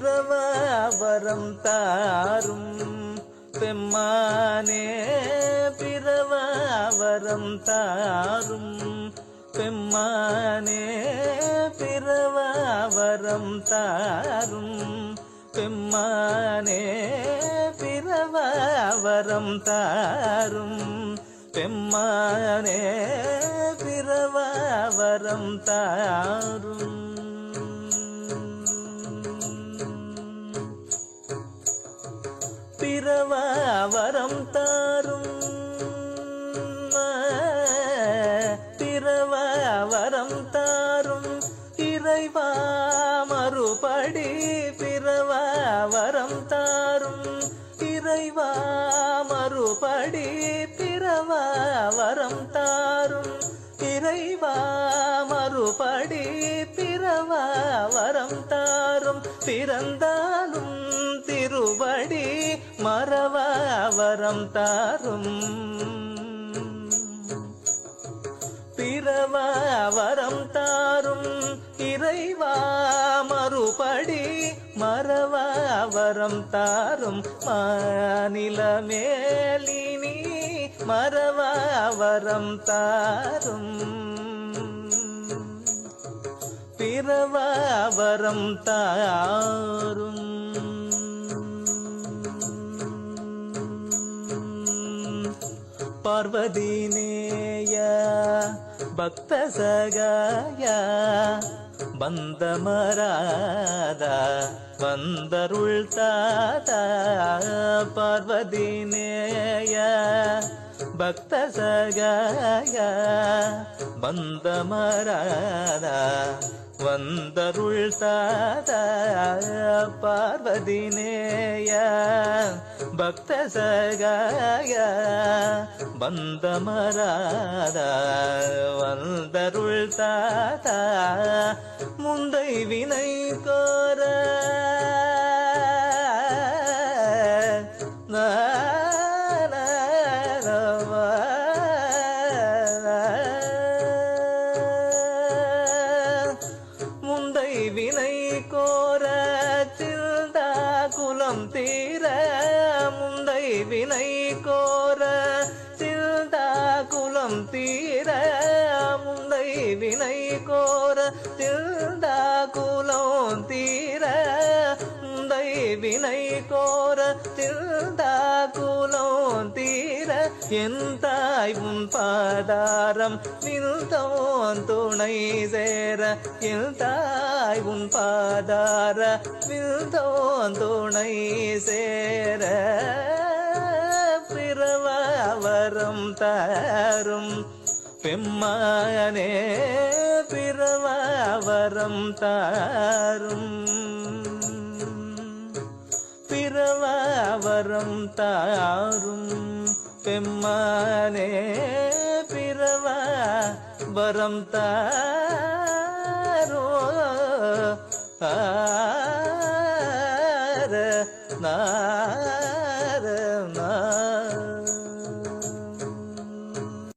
பிறவாவரம் தாரும். பெம்மானே பிறவ பிறவாவரம் தாரும். பெம்மானே பிறவ பிறவாவரம் தாரும். பெம்மானே பிறவ பிறவாவரம் தாரும். பெம்மானே பிறவ பிறவாவரம் தாரும். பிறவாவரம் தாரும். பிறவாவரம் தாரும். இறைவா மறுபடி பிறவாவரம் தாரும். இறைவா மறுபடி பிறவாவரம் தாரும். இறைவா மறுபடி பிறவாவரம் தாரும். பிறந்தாலும் மறவாவரம் தாரும். பிறவாவரம் தாரும். இறைவா மறுபடி மறவாவரம் தாரும். மாநில மேலினி மறவாவரம் தாரும். பிறவாவரம் தாரும். பார்வதினேய பக்த சகாய வந்த மராதா வந்தருள் தாதா பார்வதினேய பக்த சகாய வந்த மராதா வந்தருள் தாத பார்வதி நேய பக்த சகாய பந்தமராத வந்தருள் தாத முந்தை வினை கோர கோர சில்தா குலம் தீர முந்தை வினை கோர சில்தா குலம் தீர முந்தை வினை கோர சில்தா குலம் தீர முந்தை வினை கோர சில்தா குலம் தீர என் தாய் உன் பாதாரம் நின்றோன் துணை சேர. என் தாய் உன் பாதார நின்றோன் துணை சேர. பிறவ பிறவாவரம் தரும் பெம்மானே பிறவ பிறவாவரம் தாரும். பிறவாவரம் தாரும். பெம்மானே பிறவா வரம் தாரோ ஆர நான்